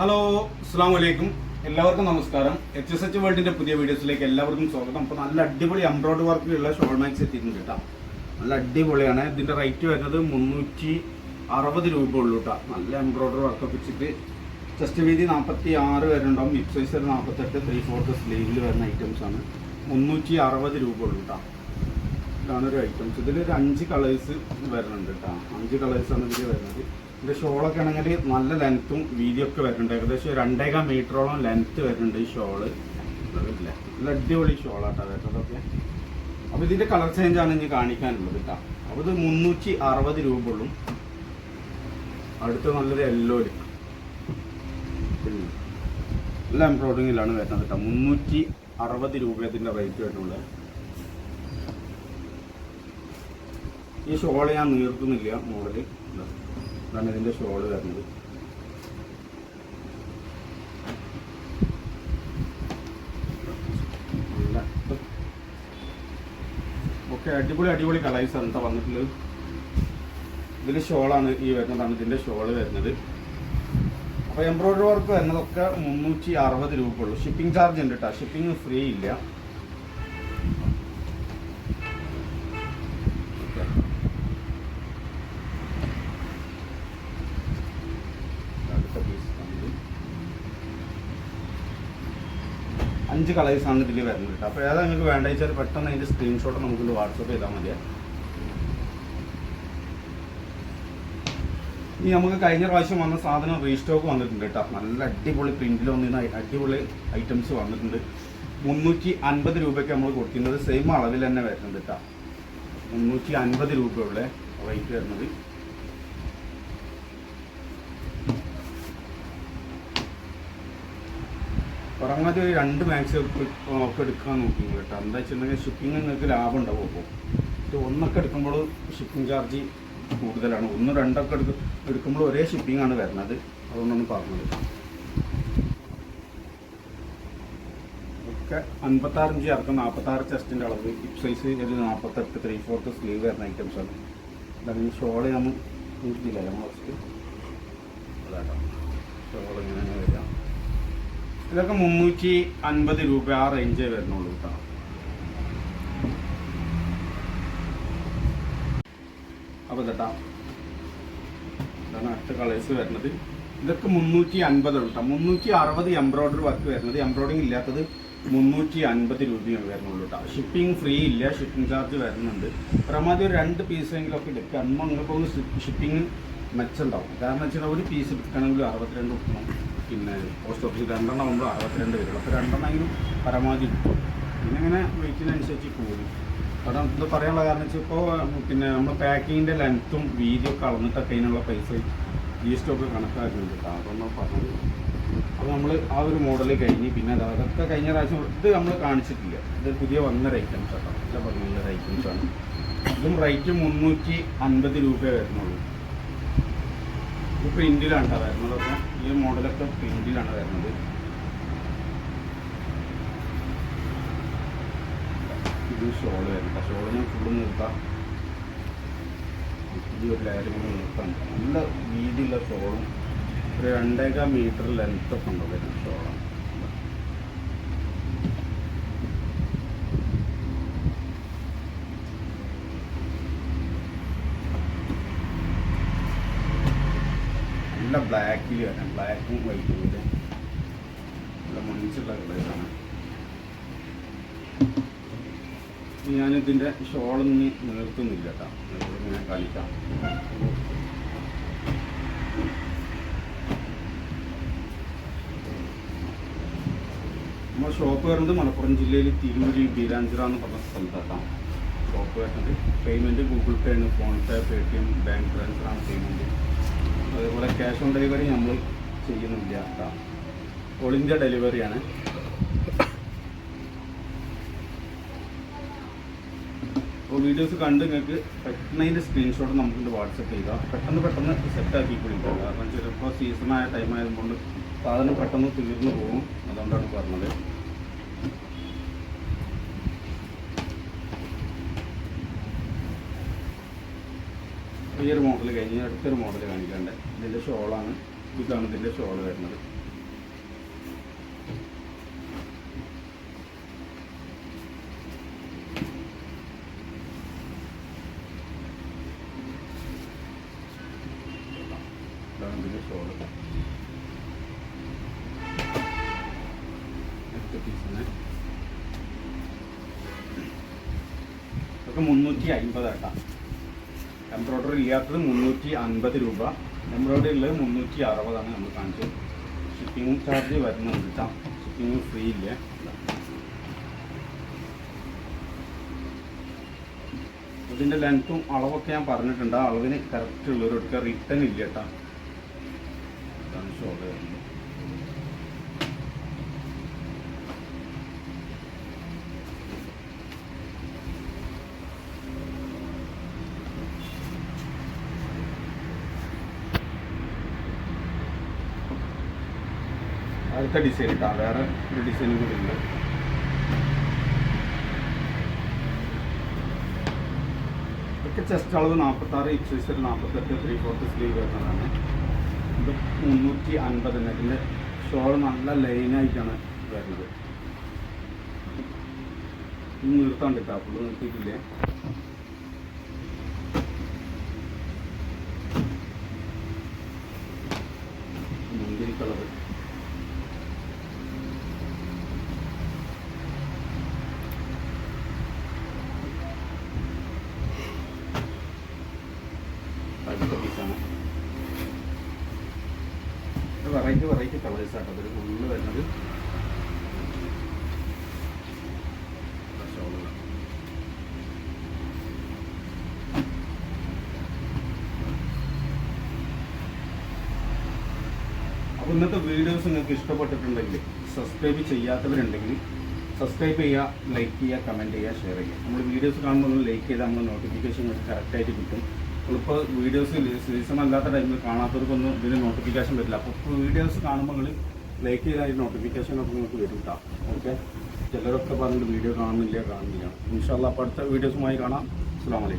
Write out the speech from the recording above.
Hello അസ്സാം വലൈക്കും എല്ലാവർക്കും നമസ്കാരം. എച്ച് എസ് എച്ച് വേൾഡിന്റെ പുതിയ വീഡിയോസിലേക്ക് എല്ലാവർക്കും സ്വാഗതം. അപ്പോൾ നല്ല അടിപൊളി എംബ്രോയിഡറി വർക്കിലുള്ള ഷോൾ മാക്സ് എത്തിയിട്ടുണ്ട് കേട്ടോ. നല്ല അടിപൊളിയാണ്. ഇതിന്റെ റേറ്റ് വരുന്നത് മുന്നൂറ്റി അറുപത് രൂപ ഉള്ളൂ കേട്ടോ. നല്ല എംബ്രോയിഡറി വർക്ക് വെച്ചിട്ട് ചെസ്റ്റ് വീതി നാൽപ്പത്തി ആറ് വരുന്നുണ്ടാവും ഹിപ് സൈസ് നാൽപ്പത്തെട്ട് ത്രീ ഫോർത്ത് സ്ലീവിൽ വരുന്ന ഐറ്റംസ് ആണ്. മുന്നൂറ്റി അറുപത് രൂപ ഉള്ളൂ കേട്ടോ. ഇതാണ് ഒരു ഐറ്റംസ് ഇതിൽ ഒരു അഞ്ച് കളേഴ്സ് വരുന്നുണ്ട് കേട്ടോ. അഞ്ച് കളേഴ്സ് ആണ് ഇതിൽ വരുന്നത്. ഇതിന്റെ ഷോളൊക്കെ ആണെങ്കിൽ നല്ല ലെങ്ത്തും വീതിയൊക്കെ വരുന്നുണ്ട്. ഏകദേശം രണ്ടേകാൽ മീറ്ററോളം ലെങ്ത്ത് വരുന്നുണ്ട് ഈ ഷോൾ. നല്ല അടിപൊളി ഷോളാട്ടോ വരുന്നതൊക്കെ അപ്പോൾ ഇതിന്റെ കളർ ചേഞ്ചാണ് ഇനി കാണിക്കാനുള്ളത് കേട്ടോ അപ്പോൾ ഇത് മുന്നൂറ്റി അറുപത് രൂപ ഉള്ളൂ അടുത്ത നല്ലൊരു യെല്ലോയിൽ നല്ല എംബ്രോയിഡിങ്ങിലാണ് വരുന്നത് കേട്ടോ മുന്നൂറ്റി അറുപത് രൂപ ഇതിന്റെ റേറ്റ് വരുന്നുള്ളത് ഈ ഷോൾ ഞാൻ നീർക്കുന്നില്ല മോഡൽ. ഇതാണ് ഇതിന്റെ ഷോൾ വരുന്നത്. ഓക്കെ അടിപൊളി അടിപൊളി കളേഴ്സ് ആണ് കേട്ടോ വന്നിട്ടുള്ളത്. ഇതിന്റെ ഷോളാണ് ഈ വരുന്നതാണ് ഇതിന്റെ ഷോൾ വരുന്നത്. അപ്പോൾ എംബ്രോയിഡറി വർക്ക് വരുന്നതൊക്കെ മുന്നൂറ്റി അറുപത് രൂപ ഉള്ളൂ ഷിപ്പിംഗ് ചാർജ് ഉണ്ട് കേട്ടോ ഷിപ്പിംഗ് ഫ്രീ ഇല്ല ഓക്കെ അടുത്ത പീസ് അഞ്ച് കളേഴ്സാണ് ഇതിൽ വരുന്നത് കേട്ടോ. അപ്പോൾ ഏതാ നിങ്ങൾക്ക് വേണ്ട വെച്ചാൽ പെട്ടെന്ന് അതിന്റെ സ്ക്രീൻഷോട്ട് നമുക്കൊന്ന് വാട്സപ്പ് ചെയ്താൽ മതിയാ. ഇനി നമുക്ക് കഴിഞ്ഞ പ്രാവശ്യം വന്ന സാധനം റീസ്റ്റോക്ക് വന്നിട്ടുണ്ട് കേട്ടോ. നല്ല അടിപൊളി പ്രിന്റിൽ വന്നിരുന്ന അടിപൊളി ഐറ്റംസ് വന്നിട്ടുണ്ട്. മുന്നൂറ്റി അൻപത് രൂപയ്ക്ക് നമ്മൾ കൊടുക്കുന്നത് സെയിം അളവിൽ തന്നെ വരുന്നുണ്ട് കേട്ടോ. മുന്നൂറ്റി അൻപത് രൂപയുള്ള റേറ്റ് വരുന്നത്. ഒരു രണ്ട് മാക്സ് ഒക്കെ എടുക്കാൻ നോക്കി കേട്ടോ. എന്താ വെച്ചിട്ടുണ്ടെങ്കിൽ ഷിപ്പിംഗ് നിങ്ങൾക്ക് ലാഭം ഉണ്ടാവും അപ്പോൾ. ഇത് ഒന്നൊക്കെ എടുക്കുമ്പോൾ ഷിപ്പിംഗ് ചാർജ് കൂടുതലാണ്. ഒന്ന് രണ്ടൊക്കെ എടുക്കും എടുക്കുമ്പോൾ ഒരേ ഷിപ്പിംഗ് ആണ് വരുന്നത്. അതുകൊണ്ടാണ് പറഞ്ഞത്. ഒക്കെ അൻപത്താറ് ഇഞ്ച് ഇറക്കം നാൽപ്പത്താറ് ചെസ്റ്റിന്റെ അളവ്. ഹിപ് സൈസ് ഒരു നാൽപ്പത്തെട്ട് ത്രീ ഫോർത്ത് സ്ലീവ് വരുന്ന ഐറ്റംസ് ആണ്. അതാണ് ഈ ഷോൾ നമ്മൾ നോക്കിയില്ല നമ്മൾ ഫസ്റ്റ് അതാട്ടോ ഷോൾ ഇങ്ങനെ ഇതൊക്കെ മുന്നൂറ്റി അൻപത് രൂപ ആ റേഞ്ചേ വരുന്നുള്ളൂ കേട്ടോ. അപ്പോൾ കേട്ടാ ഇതാണ് അടുത്ത കളേഴ്സ് വരുന്നത്. ഇതൊക്കെ മുന്നൂറ്റി അൻപത് കേട്ടോ മുന്നൂറ്റി അറുപത് എംബ്രോയിഡറി വർക്ക് വരുന്നത്. എംബ്രോയിഡിങ് ഇല്ലാത്തത് മുന്നൂറ്റി അൻപത് രൂപയാണ് വരുന്നുള്ളൂ കേട്ടോ ഷിപ്പിംഗ് ഫ്രീ ഇല്ല ഷിപ്പിംഗ് ചാർജ് വരുന്നുണ്ട്. പരമാവധി ഒരു രണ്ട് പീസെങ്കിലും ഒക്കെ എടുക്കുക. അമ്മ നിങ്ങൾക്ക് ഒന്ന് ഷിപ്പിംഗ് മെച്ചുണ്ടാവും കാരണം വെച്ചാൽ ഒരു പീസ് എടുക്കണമെങ്കിൽ അറുപത്തിരണ്ട് കൊടുക്കണം പിന്നെ പോസ്റ്റ് ഓഫീസിൽ രണ്ടെണ്ണം ആകുമ്പോൾ അറുപത്തിരണ്ട് വരും. അപ്പോൾ രണ്ടെണ്ണമെങ്കിലും പരമാവധി കിട്ടും. പിന്നെ ഇങ്ങനെ വെയിറ്റിനനുസരിച്ച് കൂടും. കാരണം ഇത് പറയാനുള്ള കാരണം വെച്ചാൽ ഇപ്പോൾ പിന്നെ നമ്മൾ പാക്കിങ്ങിന്റെ ലെങ്ത്തും വീതിയൊക്കെ അളന്നിട്ടൊക്കെ അതിനുള്ള പൈസ ജി എസ് ടി ഒക്കെ കണക്കാക്കുന്നുണ്ട് അതൊന്നും പറഞ്ഞത് അപ്പോൾ നമ്മൾ ആ ഒരു മോഡൽ കഴിഞ്ഞ് പിന്നെ അത് അതൊക്കെ കഴിഞ്ഞ പ്രാവശ്യം ഇത് നമ്മൾ കാണിച്ചിട്ടില്ല. ഇത് പുതിയ വന്നൊരു ഐറ്റംസ് കേട്ടോ. ഭംഗിയുള്ള ഐറ്റംസ് ആണ്. ഇതും റേറ്റ് മുന്നൂറ്റി അൻപത് രൂപ വരുന്നുള്ളൂ. ഇത് പ്രിന്റിലാണ് കേട്ടോ വരുന്നതൊക്കെ ഈ മോഡലൊക്കെ പ്രിന്റിലാണ് വരുന്നത്. ഇത് ഷോൾ വരുന്നത് ഷോൾ ഞാൻ ഫുള്ള് നിർത്താം ഈ ഒരു ലെയർ കൂടെ നിർത്താം നല്ല വീതിയുള്ള ഷോളും. ഒരു രണ്ടേകാൽ മീറ്റർ ലെങ്ത് ഒക്കെ ഉണ്ടോ വരുന്ന ഷോളാണ്. നല്ല ബ്ലാക്കിൽ വരാം ബ്ലാക്കും വൈറ്റും കൂടെ നല്ല മണിച്ചുള്ള കളറാണ് ഞാനിതിന്റെ ഷോളൊന്നും നിർത്തുന്നില്ല കേട്ടോ. ഞാൻ കാണിക്കാം. നമ്മുടെ ഷോപ്പ് വരുന്നത് മലപ്പുറം ജില്ലയിൽ തിരൂര് ബീരാഞ്ചിറ എന്ന് പറഞ്ഞ സ്ഥലത്താണ് ഷോപ്പ് വരുന്നത്. പേയ്മെന്റ് ഗൂഗിൾ പേ ആണ്. Phone pay T M bank ട്രാൻസ്ഫറാണ് payment അതേപോലെ ക്യാഷ് ഓൺ ഡെലിവറി നമ്മൾ ചെയ്യുന്നില്ല. ഓൾ ഇന്ത്യ ഡെലിവറിയാണ് അപ്പോൾ വീഡിയോസ് കണ്ട് നിങ്ങൾക്ക് പെട്ടെന്നതിന്റെ സ്ക്രീൻഷോട്ട് നമുക്ക് വാട്സപ്പ് ചെയ്താൽ പെട്ടെന്ന് പെട്ടെന്ന് സെറ്റ് ആക്കി കൊടുക്കുക. കാരണം ചിലപ്പോൾ സീസണായ ടൈം സാധനം പെട്ടെന്ന് തീർന്നു പോകും. അതുകൊണ്ടാണ് പറഞ്ഞത്. ഈ ഒരു മോഡൽ കഴിഞ്ഞ് അടുത്തൊരു മോഡൽ കാണിക്കാണ്ട്. ഇതിന്റെ ഷോളാണ്. ഇതാണ് ഇതിന്റെ ഷോൾ വരുന്നത്. മുന്നൂറ്റി അൻപത് കേട്ടോ എംബ്രോയിഡറി ഇല്ലാത്തത് മുന്നൂറ്റി അൻപത് രൂപ. എംബ്രോയ്ഡറി ഉള്ളത് മുന്നൂറ്റി അറുപതാണ് നമ്മൾ കാണിച്ചത്. ഷിപ്പിംഗ് ചാർജ് വരുന്നുണ്ട് കേട്ടോ ഷിപ്പിംഗ് ഫ്രീ ഇല്ല. ഇതിന്റെ ലെങ്ത്തും അളവൊക്കെ ഞാൻ പറഞ്ഞിട്ടുണ്ട്. ആ അളവിന് കറക്റ്റ് ഉള്ളവരൊക്കെ റിട്ടേൺ ഇല്ല കേട്ടോ ഷോൾഡർ വരുന്നത് അടുത്ത ഡിസൈൻ ഇട്ടാ വേറെ ഒരു ഡിസൈനും കൂടി ഉണ്ട്. ഇതൊക്കെ ചെസ്റ്റ് അളവ് നാൽപ്പത്താറ് സൈസ് നാൽപ്പത്തെട്ട് ത്രീ ഫോർത്ത് സ്ലീവ് വരുന്നതാണ്. ഇത് മുന്നൂറ്റി അൻപത് ഇതിന്റെ ഷോൾ നല്ല ലൈനായിട്ടാണ് വരുന്നത്. നിർത്താണ്ടിട്ടാ നിർത്താണ്ട് ഫുള്ള് നിർത്തിയിട്ടില്ലേ മുന്തിരി കളർ അടുത്ത പീസാണ് വെറൈറ്റി വെറൈറ്റി കളേഴ്സ് ആട്ടോ. അതിൽ ഫുള്ള് വരുന്നത് അപ്പോൾ ഇന്നത്തെ വീഡിയോസ് നിങ്ങൾക്ക് ഇഷ്ടപ്പെട്ടിട്ടുണ്ടെങ്കിൽ സബ്സ്ക്രൈബ് ചെയ്യാത്തവരുണ്ടെങ്കിൽ സബ്സ്ക്രൈബ് ചെയ്യുക ലൈക്ക് ചെയ്യുക കമന്റ് ചെയ്യുക ഷെയർ ചെയ്യുക. നമ്മൾ വീഡിയോസ് കാണുമ്പോൾ ഒന്ന് ലൈക്ക് ചെയ്താൽ നമ്മൾ നോട്ടിഫിക്കേഷൻ കറക്റ്റായിട്ട് കിട്ടും. നമ്മളിപ്പോൾ വീഡിയോസ് സീസൺ അല്ലാത്ത ടൈമിൽ കാണാത്തവർക്കൊന്നും ഇതിന് നോട്ടിഫിക്കേഷൻ വരില്ല. അപ്പോൾ ഇപ്പോൾ വീഡിയോസ് കാണുമ്പോൾ നിങ്ങൾ ലൈക്ക് ചെയ്താൽ ഒക്കെ നിങ്ങൾക്ക് വരും കേട്ടോ ഓക്കെ ചിലരൊക്കെ പറഞ്ഞിട്ട് വീഡിയോ കാണുന്നില്ല കാണുന്നില്ല. ഇൻഷാല്ല അപ്പോൾ അടുത്ത വീഡിയോസുമായി കാണാം. അസ്സാം വലൈക്കും